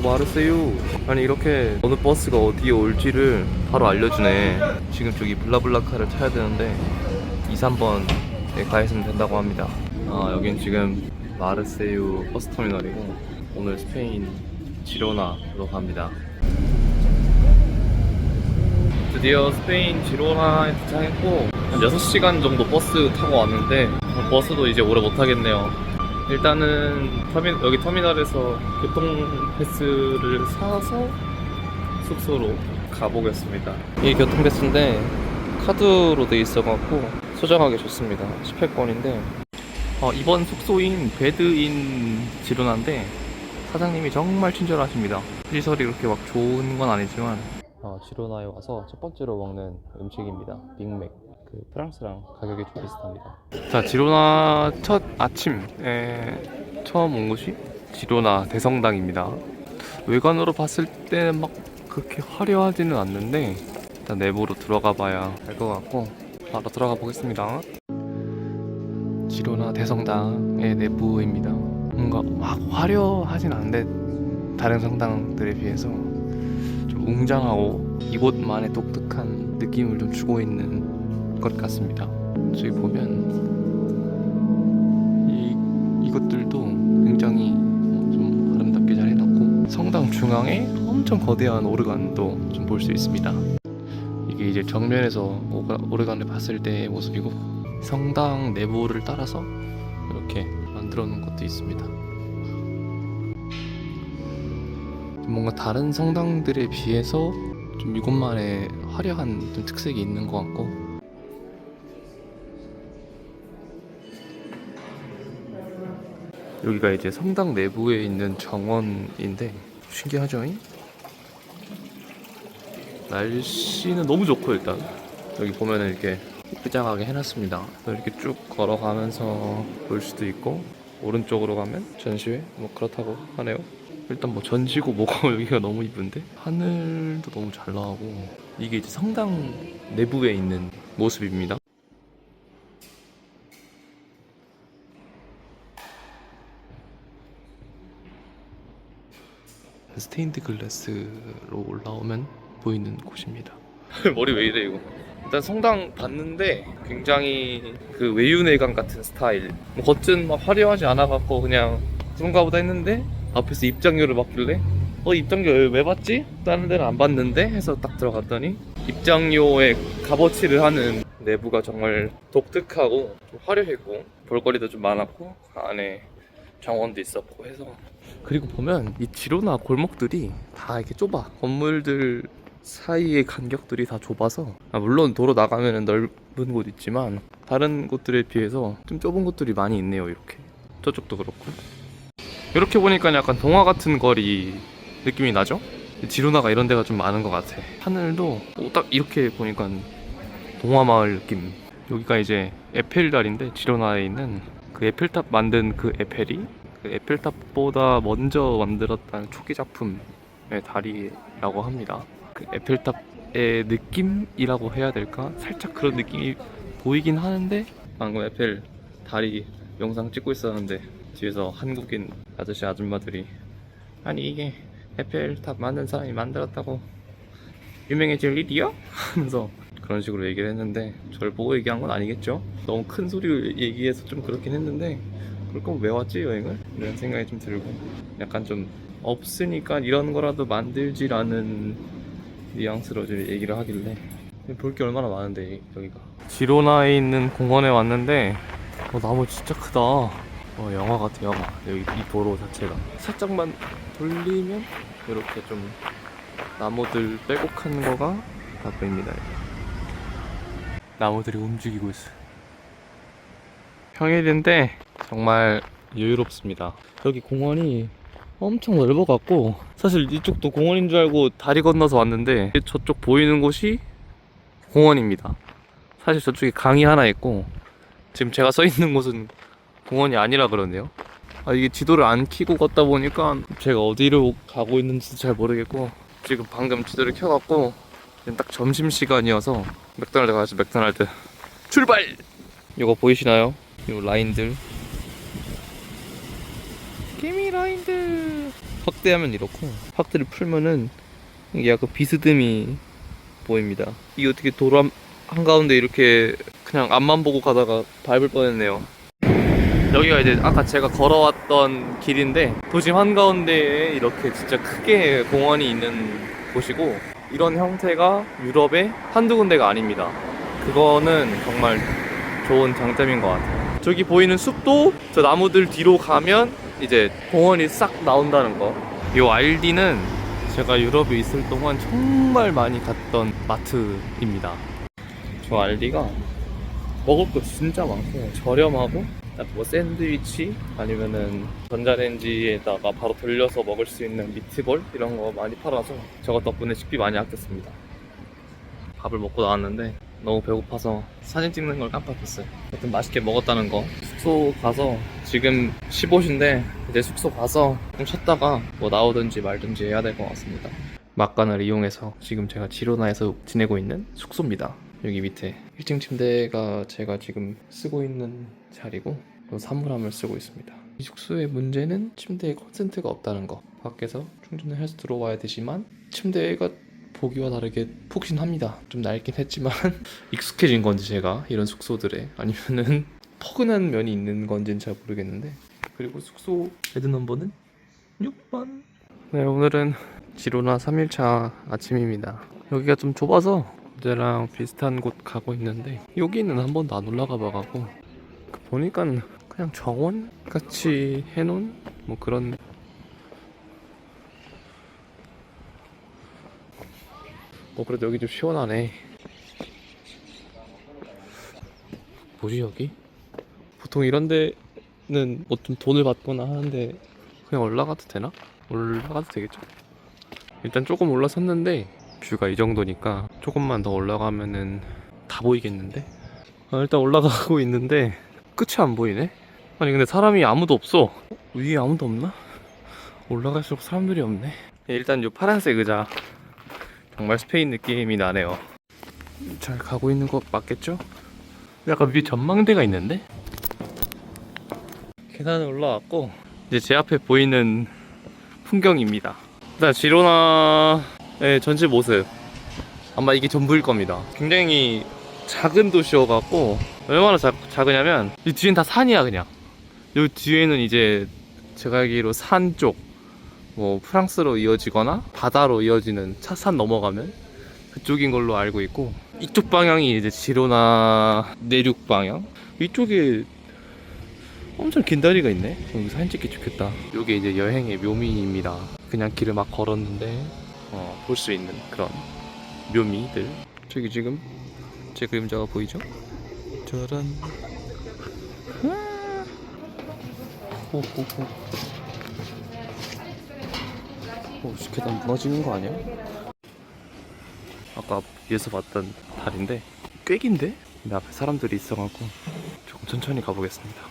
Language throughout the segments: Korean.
오 마르세유 아니 이렇게 어느 버스가 어디에 올지를 바로 알려주네. 지금 저기 블라블라카를 타야 되는데 2, 3번에 가 있으면 된다고 합니다. 아 여긴 지금 마르세유 버스터미널이고 오늘 스페인 지로나로 갑니다. 드디어 스페인 지로나에 도착했고 한 6시간 정도 버스 타고 왔는데 버스도 이제 오래 못 타겠네요 일단은 터미, 여기 터미널에서 교통 패스를 사서 숙소로 가보겠습니다. 이게 교통 패스인데 카드로 돼 있어갖고 소장하기 좋습니다. 10회권인데. 어, 이번 숙소인 베드인 지로나인데 사장님이 정말 친절하십니다. 시설이 그렇게 막 좋은 건 아니지만. 어, 지로나에 와서 첫 번째로 먹는 음식입니다. 빅맥. 그 프랑스랑 가격이 좀 비슷합니다. 자, 지로나 첫 아침에 처음 온 곳이 지로나 대성당입니다. 외관으로 봤을 때는 막 그렇게 화려하지는 않는데 일단 내부로 들어가 봐야 알 것 같고 바로 들어가 보겠습니다. 지로나 대성당의 내부입니다. 뭔가 막 화려하진 않은데 다른 성당들에 비해서 좀 웅장하고 이곳만의 독특한 느낌을 좀 주고 있는 것 같습니다. 저기 보면 이 이것들도 굉장히 어, 좀 아름답게 잘 해놨고 성당 중앙에 엄청 거대한 오르간도 좀 볼 수 있습니다. 이게 이제 정면에서 오르간을 봤을 때의 모습이고 성당 내부를 따라서 이렇게 만들어 놓은 것도 있습니다. 뭔가 다른 성당들에 비해서 좀 이곳만의 화려한 좀 특색이 있는 것 같고 여기가 이제 성당 내부에 있는 정원인데 신기하죠? 잉? 날씨는 너무 좋고 일단 여기 보면은 이렇게 이쁘장하게 해놨습니다. 이렇게 쭉 걸어가면서 볼 수도 있고 오른쪽으로 가면 전시회 뭐 그렇다고 하네요. 일단 뭐 전시고 뭐고 여기가 너무 이쁜데 하늘도 너무 잘 나오고 이게 이제 성당 내부에 있는 모습입니다. 스테인드 글라스로 올라오면 보이는 곳입니다. 머리 왜 이래 이거? 일단 성당 봤는데 굉장히 그 외유내강 같은 스타일. 뭐 겉은 막 화려하지 않아 갖고 그냥 그런가 보다 했는데 앞에서 입장료를 받길래 어 입장료 왜 받지? 다른 데는 안 받는데 해서 딱 들어갔더니 입장료에 값어치를 하는 내부가 정말 독특하고 좀 화려했고 볼거리도 좀 많았고 안에 정원도 있었고 해서 그리고 보면 이 지로나 골목들이 다 이렇게 좁아. 건물들 사이의 간격들이 다 좁아서. 아, 물론 도로 나가면 넓은 곳 있지만 다른 곳들에 비해서 좀 좁은 곳들이 많이 있네요 이렇게. 저쪽도 그렇고. 이렇게 보니까 약간 동화 같은 거리 느낌이 나죠? 지로나가 이런 데가 좀 많은 것 같아. 하늘도 오, 딱 이렇게 보니까 동화 마을 느낌. 여기가 이제 에펠달인데 지로나에 있는 그 에펠탑 만든 그 에펠이 그 에펠탑보다 먼저 만들었다는 초기 작품의 다리라고 합니다. 그 에펠탑의 느낌이라고 해야 될까? 살짝 그런 느낌이 보이긴 하는데 방금 에펠 다리 영상 찍고 있었는데 뒤에서 한국인 아저씨 아줌마들이 아니 이게 에펠탑 만든 사람이 만들었다고 유명해질 일이야? 하면서 그런 식으로 얘기를 했는데 저를 보고 얘기한 건 아니겠죠? 너무 큰 소리로 얘기해서 좀 그렇긴 했는데 그럴 왜 왔지 여행을? 이런 생각이 좀 들고. 약간 좀 없으니까 이런 거라도 만들지라는 뉘앙스로 좀 얘기를 하길래. 볼 게 얼마나 많은데 여기가. 지로나에 있는 공원에 왔는데 어, 나무 진짜 크다. 어, 영화 같아 영화. 여기 이 도로 자체가. 살짝만 돌리면 이렇게 좀 나무들 빼곡한 거가 다 보입니다. 나무들이 움직이고 있어. 평일인데 정말 여유롭습니다. 여기 공원이 엄청 넓어갖고 사실 이쪽도 공원인 줄 알고 다리 건너서 왔는데 저쪽 보이는 곳이 공원입니다. 사실 저쪽에 강이 하나 있고 지금 제가 서 있는 곳은 공원이 아니라 그러네요. 아 이게 지도를 안 켜고 걷다 보니까 제가 어디로 가고 있는지도 잘 모르겠고 지금 방금 지도를 켜갖고 지금 딱 점심 시간이어서 맥도날드 가서 맥도날드 출발! 이거 보이시나요? 이 라인들 라인들 확대하면 이렇고 확대를 풀면은 약간 비스듬히 보입니다. 이게 어떻게 도로 한, 한가운데 이렇게 그냥 앞만 보고 가다가 밟을 뻔했네요. 여기가 이제 아까 제가 걸어왔던 길인데 도심 한가운데에 이렇게 진짜 크게 공원이 있는 곳이고 이런 형태가 유럽의 한두 군데가 아닙니다. 그거는 정말 좋은 장점인 것 같아요. 저기 보이는 숲도 저 나무들 뒤로 가면 이제 공원이 싹 나온다는 거. 이 RD는 제가 유럽에 있을 동안 정말 많이 갔던 마트입니다. 저 RD가 먹을 거 진짜 많고 저렴하고 뭐 샌드위치 아니면은 전자레인지에다가 바로 돌려서 먹을 수 있는 미트볼 이런 거 많이 팔아서 저것 덕분에 식비 많이 아꼈습니다. 밥을 먹고 나왔는데 너무 배고파서 사진 찍는 걸 깜빡했어요. 하여튼 맛있게 먹었다는 거. 숙소 가서 지금 15시인데 이제 숙소 가서 좀 쉬었다가 뭐 나오든지 말든지 해야 될 것 같습니다. 막간을 이용해서 지금 제가 지로나에서 지내고 있는 숙소입니다. 여기 밑에 1층 침대가 제가 지금 쓰고 있는 자리고 또 사물함을 쓰고 있습니다. 이 숙소의 문제는 침대에 컨센트가 없다는 거. 밖에서 충전을 해서 들어와야 되지만 침대가 보기와 다르게 푹신합니다. 좀 낡긴 했지만 익숙해진 건지 제가 이런 숙소들에 아니면은 포근한 면이 있는 건지는 잘 모르겠는데 그리고 숙소 베드 넘버는 6번 네 오늘은 지로나 3일차 아침입니다. 여기가 좀 좁아서 어제랑 비슷한 곳 가고 있는데 여기는 한 번도 안 올라가 봐가고 보니까 그냥 정원 같이 해놓은 뭐 그런 뭐 그래도 여기 좀 시원하네. 뭐지 여기? 보통 이런 데는 뭐 좀 돈을 받거나 하는데 그냥 올라가도 되나? 올라가도 되겠죠? 일단 조금 올라섰는데 뷰가 이 정도니까 조금만 더 올라가면은 다 보이겠는데? 아, 일단 올라가고 있는데 끝이 안 보이네? 아니 근데 사람이 아무도 없어 위에 아무도 없나? 올라갈수록 사람들이 없네 일단 요 파란색 의자 정말 스페인 느낌이 나네요. 잘 가고 있는 거 맞겠죠? 약간 위에 전망대가 있는데? 계단을 올라왔고 이제 제 앞에 보이는 풍경입니다. 일단 지로나의 전체 모습 아마 이게 전부일 겁니다. 굉장히 작은 도시여갖고 얼마나 작, 작으냐면 이 뒤엔 다 산이야 그냥. 여기 뒤에는 이제 제가 알기로 산 쪽, 뭐 프랑스로 이어지거나 바다로 이어지는 차산 넘어가면 그쪽인 걸로 알고 있고 이쪽 방향이 이제 지로나 내륙 방향? 이쪽에 엄청 긴 다리가 있네. 여기 사진 찍기 좋겠다. 이게 이제 여행의 묘미입니다. 그냥 길을 막 걸었는데 어, 볼 수 있는 그런 묘미들. 저기 지금 제 그림자가 보이죠? 짜란. 호호호 오, 씨, 계단 무너지는 거 아니야? 아까 위에서 봤던 다리인데 꽤 긴데? 근데 앞에 사람들이 있어갖고 조금 천천히 가보겠습니다.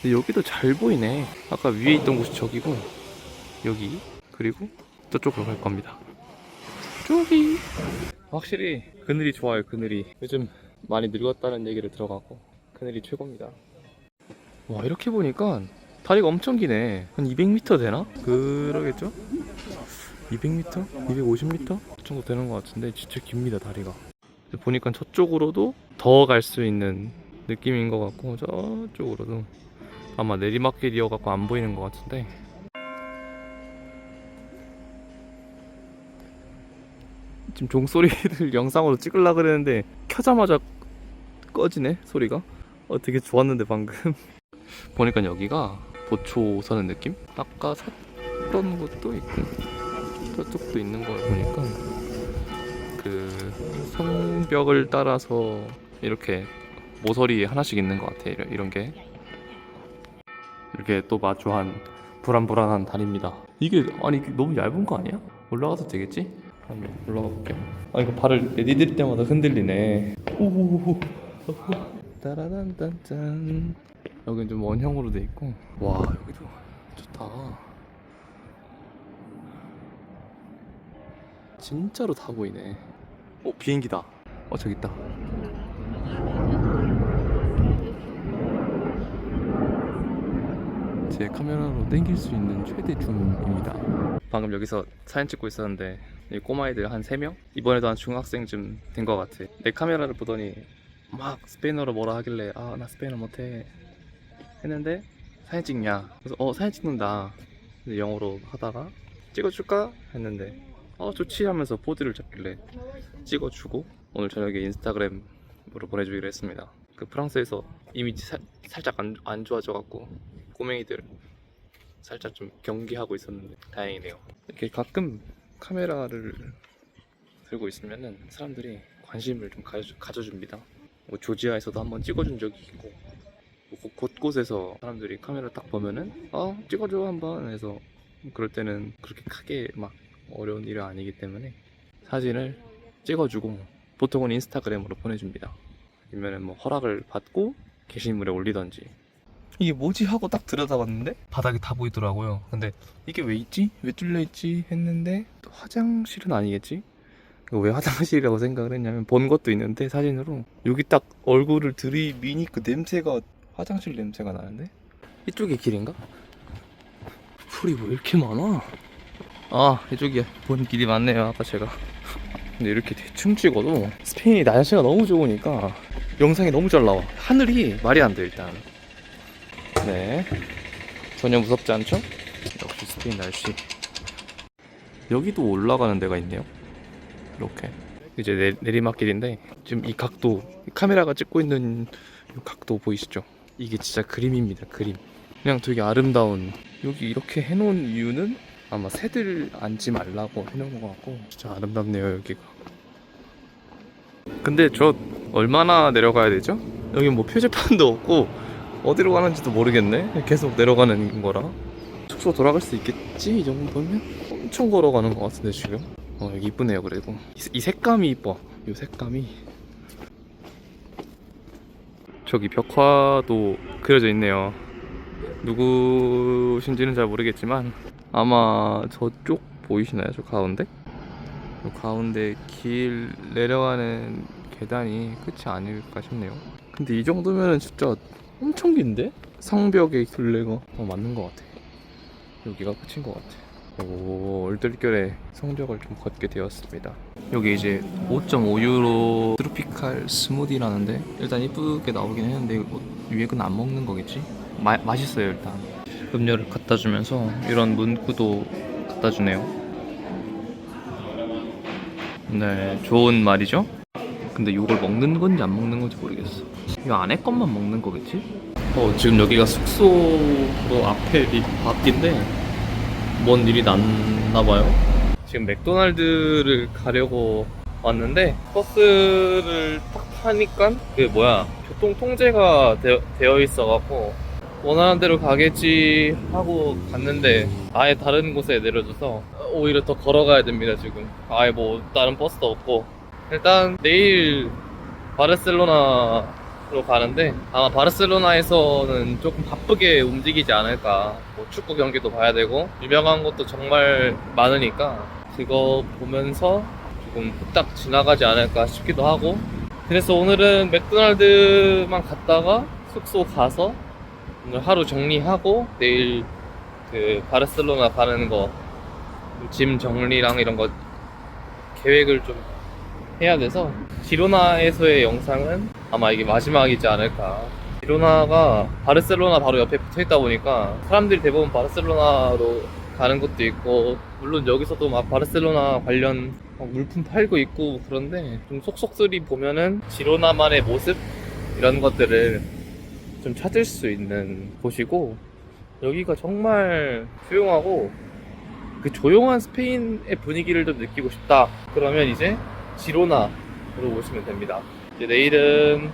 근데 여기도 잘 보이네. 아까 위에 있던 곳이 저기고 여기 그리고 저쪽으로 갈 겁니다. 저기 확실히 그늘이 좋아요. 그늘이 요즘 많이 늙었다는 얘기를 들어가고 그늘이 최고입니다. 와 이렇게 보니까 다리가 엄청 기네. 한 200m 되나? 그러겠죠? 200m? 250m? 그 정도 되는 것 같은데 진짜 깁니다 다리가. 보니까 저쪽으로도 더 갈 수 있는 느낌인 것 같고 저쪽으로도 아마 내리막길이어갖고 안 보이는 것 같은데. 지금 종소리를 영상으로 찍으려 그랬는데 켜자마자 꺼지네 소리가. 어 되게 좋았는데 방금. 보니까 여기가 도초 서는 느낌? 아까 샀던 곳도 있고 저쪽도 있는 걸 보니까 그 성벽을 따라서 이렇게 모서리 하나씩 있는 것 같아 이런, 이런 게. 이렇게 또 마주한 불안불안한 다리입니다. 이게 아니 너무 얇은 거 아니야? 올라가도 되겠지? 한번 올라가 볼게요. 아 이거 발을 내디딜 때마다 흔들리네. 오호호호. 따라단단짠. 여긴 좀 원형으로 돼 있고. 와 여기도 좋다 진짜로 다 보이네 어 비행기다 어 저기 있다 제 카메라로 땡길 수 있는 최대 줌입니다. 방금 여기서 사진 찍고 있었는데 이 꼬마애들 한 3명? 이번에도 한 중학생쯤 된 것 같아. 내 카메라를 보더니 막 스페인어로 뭐라 하길래 아 나 스페인어 못해 했는데 사진 찍냐? 그래서 어 사진 찍는다. 영어로 하다가 찍어줄까? 했는데 어 좋지 하면서 포즈를 잡길래 찍어주고 오늘 저녁에 인스타그램으로 보내주기로 했습니다. 그 프랑스에서 이미지 살, 살짝 안, 안 좋아져갖고 꼬맹이들 살짝 좀 경계하고 있었는데 다행이네요. 이렇게 가끔 카메라를 들고 있으면은 사람들이 관심을 좀 가져, 가져줍니다. 뭐 조지아에서도 한번 찍어준 적이 있고 뭐 곳- 곳곳에서 사람들이 카메라 딱 보면은 어 찍어줘 한번 해서 그럴 때는 그렇게 크게 막 어려운 일은 아니기 때문에 사진을 찍어주고 보통은 인스타그램으로 보내줍니다. 아니면은 뭐 허락을 받고 게시물에 올리던지 이게 뭐지 하고 딱 들여다봤는데 바닥이 다 보이더라고요. 근데 이게 왜 있지? 왜 뚫려 있지? 했는데 또 화장실은 아니겠지? 왜 화장실이라고 생각을 했냐면 본 것도 있는데 사진으로 여기 딱 얼굴을 들이미니 그 냄새가 화장실 냄새가 나는데 이쪽이 길인가? 풀이 왜 이렇게 많아? 아 이쪽이 본 길이 맞네요 아까 제가. 근데 이렇게 대충 찍어도 스페인이 날씨가 너무 좋으니까 영상이 너무 잘 나와. 하늘이 말이 안 돼 일단. 네. 전혀 무섭지 않죠? 역시 스페인 날씨. 여기도 올라가는 데가 있네요. 이렇게. 이제 내, 내리막길인데 지금 이 각도 카메라가 찍고 있는 이 각도 보이시죠? 이게 진짜 그림입니다 그림. 그냥 되게 아름다운. 여기 이렇게 해놓은 이유는 아마 새들 앉지 말라고 해놓은 것 같고 진짜 아름답네요 여기가. 근데 저 얼마나 내려가야 되죠? 여기 뭐 표지판도 없고 어디로 가는지도 모르겠네. 계속 내려가는 거라. 숙소 돌아갈 수 있겠지? 이 정도면? 엄청 걸어가는 것 같은데 지금? 어 여기 이쁘네요 그래도. 이, 이 색감이 이뻐. 이 색감이. 저기 벽화도 그려져 있네요. 누구신지는 잘 모르겠지만 아마 저쪽 보이시나요? 저 가운데? 저 가운데 길 내려가는 계단이 끝이 아닐까 싶네요. 근데 이 정도면은 진짜 엄청 긴데? 성벽의 둘레가 어, 맞는 것 같아. 여기가 끝인 것 같아. 오, 얼떨결에 성벽을 좀 걷게 되었습니다. 여기 이제 5.5유로 트로피칼 스무디라는데 일단 이쁘게 나오긴 했는데 위에 건안 먹는 거겠지? 마, 맛있어요 일단. 음료를 갖다 주면서 이런 문구도 갖다 주네요. 네, 좋은 말이죠. 근데 이걸 먹는 건지 안 먹는 건지 모르겠어. 이 안에 것만 먹는 거겠지? 어, 지금 여기가 숙소로 앞에 리- 밖인데 뭔 일이 났나 봐요. 지금 맥도날드를 가려고 왔는데 버스를 딱 타니까 그 뭐야 교통 통제가 되어, 되어 있어갖고 원하는 대로 가겠지 하고 갔는데 아예 다른 곳에 내려줘서 오히려 더 걸어가야 됩니다 지금. 아예 뭐 다른 버스도 없고. 일단 내일 바르셀로나로 가는데 아마 바르셀로나에서는 조금 바쁘게 움직이지 않을까. 뭐 축구 경기도 봐야 되고 유명한 것도 정말 많으니까 그거 보면서 조금 후딱 지나가지 않을까 싶기도 하고. 그래서 오늘은 맥도날드만 갔다가 숙소 가서 오늘 하루 정리하고 내일 그 바르셀로나 가는 거 짐 정리랑 이런 거 계획을 좀 해야 돼서 지로나에서의 영상은 아마 이게 마지막이지 않을까. 지로나가 바르셀로나 바로 옆에 붙어 있다 보니까 사람들이 대부분 바르셀로나로 가는 것도 있고 물론 여기서도 막 바르셀로나 관련 막 물품 팔고 있고 그런데 좀 속속들이 보면은 지로나만의 모습 이런 것들을 좀 찾을 수 있는 곳이고 여기가 정말 조용하고 그 조용한 스페인의 분위기를 좀 느끼고 싶다. 그러면 이제 지로나로 오시면 됩니다. 이제 내일은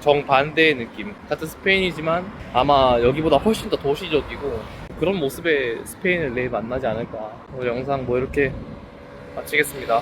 정반대의 느낌. 같은 스페인이지만 아마 여기보다 훨씬 더 도시적이고 그런 모습의 스페인을 내일 만나지 않을까. 영상 뭐 이렇게 마치겠습니다